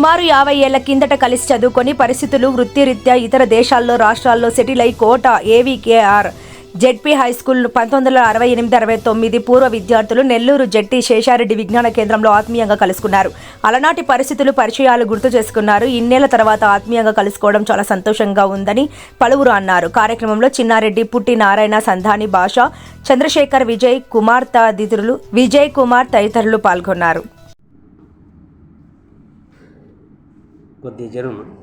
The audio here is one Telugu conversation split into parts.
సుమారు యాభై ఏళ్ళ కిందట కలిసి చదువుకొని పరిస్థితులు వృత్తిరీత్యా ఇతర దేశాల్లో రాష్ట్రాల్లో సెటిల్ అయి Kota AVKR ZP high school పంతొమ్మిది వందల అరవై ఎనిమిది అరవై తొమ్మిది పూర్వ విద్యార్థులు నెల్లూరు జెట్టి శేషారెడ్డి విజ్ఞాన కేంద్రంలో ఆత్మీయంగా కలుసుకున్నారు. అలనాటి పరిస్థితులు పరిచయాలు గుర్తు చేసుకున్నారు. ఇన్నేళ్ళ తర్వాత ఆత్మీయంగా కలుసుకోవడం చాలా సంతోషంగా ఉందని పలువురు అన్నారు. కార్యక్రమంలో చిన్నారెడ్డి పుట్టి నారాయణ సంధాని భాష చంద్రశేఖర్ విజయ్ కుమార్ తదితరులు విజయ్ కుమార్ తదితరులు పాల్గొన్నారు. को ज़रूर।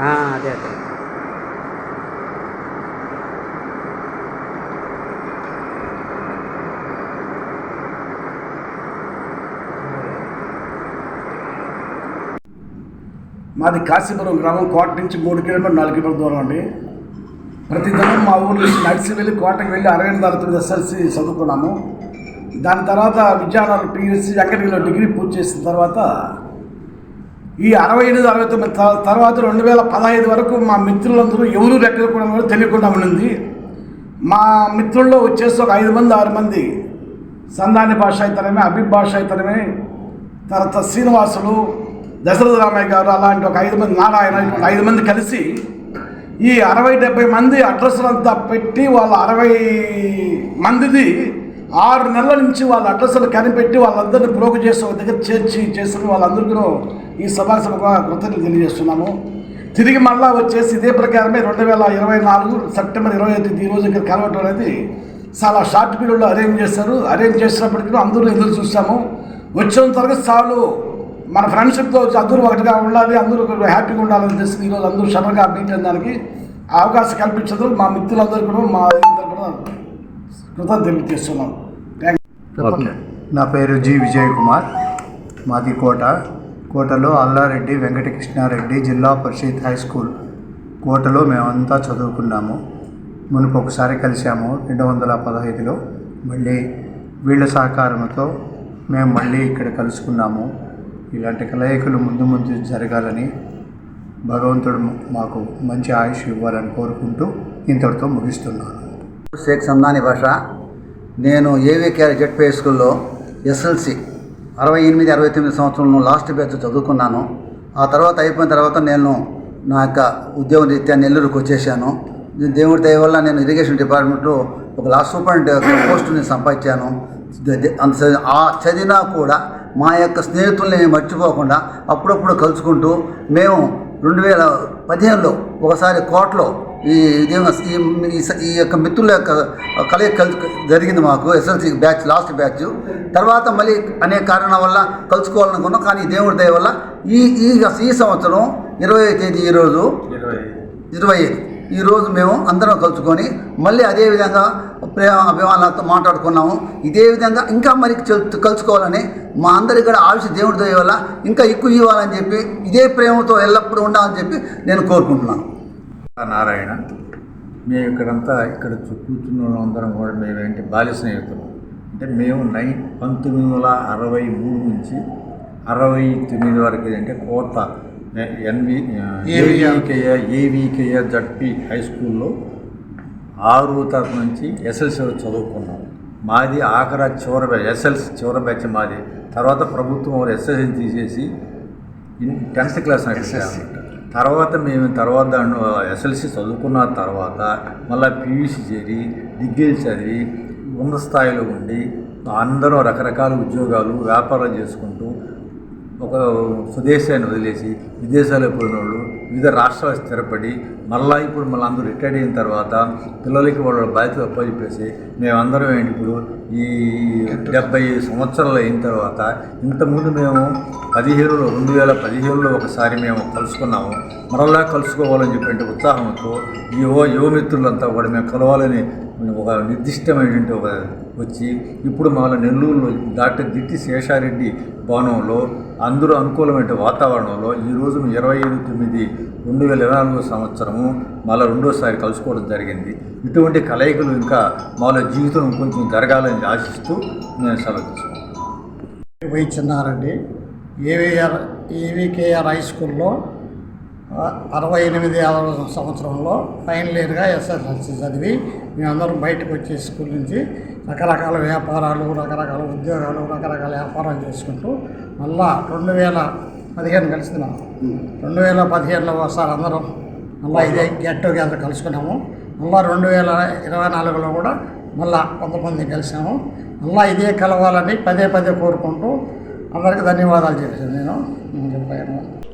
అదే అదే. మాది కాశీపురం గ్రామం కోట నుంచి మూడు కిలోమీటర్ నాలుగు కిలోమీటర్ దూరం అండి. ప్రతిదినం మా ఊరు నుంచి నడిచి వెళ్ళి కోటకి వెళ్ళి అరవై ఎనిమిది తొమ్మిది ఎస్ఎల్సి చదువుకున్నాము. దాని తర్వాత విజయనగరం పిఎస్సి అకాడమీలో డిగ్రీ పూర్తి చేసిన తర్వాత ఈ అరవై ఎనిమిది అరవై తొమ్మిది తర్వాత రెండు వేల పదహైదు వరకు మా మిత్రులందరూ ఎవరు ఎక్కడ కూడా తెలియకుండా ఉండింది. మా మిత్రుల్లో వచ్చేసి ఒక ఐదు మంది ఆరు మంది సందాని భాష అయితేనేమి అభిబ్ భాష అయితేనేమి తర్వాత శ్రీనివాసులు దశరథ రామయ్య గారు అలాంటి ఒక ఐదు మంది నారాయణ ఇటువంటి ఐదు మంది కలిసి ఈ అరవై డెబ్బై మంది అడ్రస్లంతా పెట్టి వాళ్ళ అరవై మందిది ఆరు నెలల నుంచి వాళ్ళ అడ్రస్లు కనిపెట్టి వాళ్ళందరినీ ప్రోగు చేసి ఒక దగ్గర చేర్చి చేసిన వాళ్ళందరికీ ఈ సభాసభగా కృతజ్ఞతలు తెలియజేస్తున్నాము. తిరిగి మళ్ళా వచ్చేసి ఇదే ప్రకారమే రెండు వేల ఇరవై నాలుగు సెప్టెంబర్ ఇరవై ఐదు ఈ రోజు ఇక్కడ కలవటం అనేది చాలా షార్ట్ పీరియడ్లో అరేంజ్ చేశారు. అరేంజ్ చేసినప్పటికీ అందరూ ఎదురు చూసాము వచ్చిన తర్వాత చాలు మన ఫ్రెండ్షిప్తో అందరూ ఒకటిగా ఉండాలి అందరూ ఒకరు హ్యాపీగా ఉండాలని తెలిసి ఈరోజు అందరూ షటర్గా మీట్ అయ్యడానికి అవకాశం కల్పించదు మా మిత్రులందరూ కూడా మా కూడా తెలియజేస్తున్నాం థ్యాంక్ నా పేరు జి విజయ్ కుమార్ మాది కోట. కోటలో అల్లారెడ్డి వెంకటకృష్ణారెడ్డి జిల్లా పరిషత్ హై స్కూల్. కోటలో మేమంతా చదువుకున్నాము. మునుపు ఒకసారి కలిసాము రెండు వందల పదహైదులో మళ్ళీ వీళ్ళ సహకారంతో మేము మళ్ళీ ఇక్కడ కలుసుకున్నాము. ఇలాంటి కలయికలు ముందు ముందు జరగాలని భగవంతుడు మాకు మంచి ఆయుష్ ఇవ్వాలని కోరుకుంటూ ఇంతటితో ముగిస్తున్నాను. షేక్ సందాని భాష. నేను ఏవికేఆర్ జెడ్పీ స్కూల్లో ఎస్ఎల్సి అరవై ఎనిమిది అరవై తొమ్మిది సంవత్సరంలో లాస్ట్ బ్యాచ్ చదువుకున్నాను. ఆ తర్వాత అయిపోయిన తర్వాత నేను నా యొక్క ఉద్యోగ రీత్యా నెల్లూరుకు వచ్చేసాను. దేవుడి దయ వల్ల నేను ఇరిగేషన్ డిపార్ట్మెంట్లో ఒక లాస్ట్ సూపరింటెండెంట్ పోస్టుని సంపాదించాను. అంత ఆ చదివినా కూడా మా యొక్క స్నేహితుల్ని మర్చిపోకుండా అప్పుడప్పుడు కలుసుకుంటూ మేము రెండు వేల పదిహేనులో ఒకసారి కోట్లో ఈ ఈ యొక్క మిత్రుల యొక్క కలయిక కలు జరిగింది మాకు ఎస్ఎల్సి బ్యాచ్ లాస్ట్ బ్యాచ్ తర్వాత మళ్ళీ అనేక కారణాల వల్ల కలుసుకోవాలనుకున్నాం కానీ దేవుడి దయ వల్ల ఈ ఈ ఈ సంవత్సరం ఇరవై తేదీ ఈరోజు ఇరవై. ఐదు. ఈరోజు మేము అందరం కలుసుకొని మళ్ళీ అదే విధంగా ప్రేమ అభిమానాలతో మాట్లాడుకున్నాము. ఇదే విధంగా ఇంకా మరి కలుసుకోవాలని మా అందరికి కూడా ఆయుష్ దేవుడి దయ వల్ల ఇంకా ఎక్కువ ఇవ్వాలని చెప్పి ఇదే ప్రేమతో ఎల్లప్పుడూ ఉండాలని చెప్పి నేను కోరుకుంటున్నాను. నారాయణ. మేము ఇక్కడంతా ఇక్కడ చూ- కూర్చున్న వాళ్ళందరం కూడా మేమేంటి బాల్య స్నేహితులు. అంటే మేము నైన్ పంతొమ్మిది వందల అరవై మూడు నుంచి అరవై తొమ్మిది వరకు అంటే కోట ఎన్వి ఏవికేయ ఏవికేయ జడ్పి హై స్కూల్లో ఆరు తరఫు నుంచి ఎస్ఎల్సీ చదువుకున్నాం. మాది ఆఖర చివరి బ్యాచ్ ఎస్ఎల్సి చివరి బ్యాచ్ మాది. తర్వాత ప్రభుత్వం వారు ఎస్ఎస్సి తీసేసి టెన్త్ క్లాస్ ఎస్ఎస్సి. తర్వాత మేము తర్వాత ఎస్ఎల్సి చదువుకున్న తర్వాత మళ్ళీ పీయూసీ చేరి డిగ్రీలు చదివి ఉన్నత స్థాయిలో ఉండి అందరూ రకరకాల ఉద్యోగాలు వ్యాపారాలు చేసుకుంటూ ఒక స్వదేశాన్ని వదిలేసి విదేశాలకు పోయిన వాళ్ళు వివిధ రాష్ట్రాలు స్థిరపడి మళ్ళా ఇప్పుడు మళ్ళీ అందరూ రిటైర్డ్ అయిన తర్వాత పిల్లలకి వాళ్ళ బాధ్యత అప్పచెప్పేసి మేమందరం ఏంటి ఇప్పుడు ఈ డెబ్బై సంవత్సరాలు అయిన తర్వాత ఇంతకుముందు మేము పదిహేనులో రెండు వేల పదిహేనులో ఒకసారి మేము కలుసుకున్నాము. మరలా కలుసుకోవాలని చెప్పే ఉత్సాహంతో యువ యువమిత్రులంతా కూడా మేము కలవాలని ఒక నిర్దిష్టమైనటువంటి ఒక వచ్చి ఇప్పుడు మన నెల్లూరులో డాక్టర్ దిట్టి శేషారెడ్డి భవనంలో అందరూ అనుకూలమైన వాతావరణంలో ఈ రోజు ఇరవై ఐదు తొమ్మిది రెండు వేల ఇరవై నాలుగో సంవత్సరము మళ్ళీ రెండోసారి కలుసుకోవడం జరిగింది. ఇటువంటి కలయికలు ఇంకా మాలో జీవితం కొంచెం జరగాలని ఆశిస్తూ నేను సెలవు తీసుకున్నాను Y Chinnareddy AVR AVKR high స్కూల్లో అరవై ఎనిమిది అరవై సంవత్సరంలో ఫైనల్ ఇయర్గా ఎస్ఎస్ఎల్సి చదివి మేమందరం బయటకు వచ్చే స్కూల్ నుంచి రకరకాల వ్యాపారాలు రకరకాల ఉద్యోగాలు రకరకాల వ్యాపారాలు చేసుకుంటూ మళ్ళా రెండు వేల పదిహేను కలిసినాం రెండు వేల పదిహేనులో ఒకసారి అందరం మళ్ళీ ఇదే గెట్ టుగెదర్ కలుసుకున్నాము. మళ్ళీ రెండు వేల ఇరవై నాలుగులో కూడా మళ్ళా కొంతమంది కలిసాము. మళ్ళీ ఇదే కలవాలని పదే పదే కోరుకుంటూ అందరికీ ధన్యవాదాలు చెప్పాను నేను. నేను చెప్పాను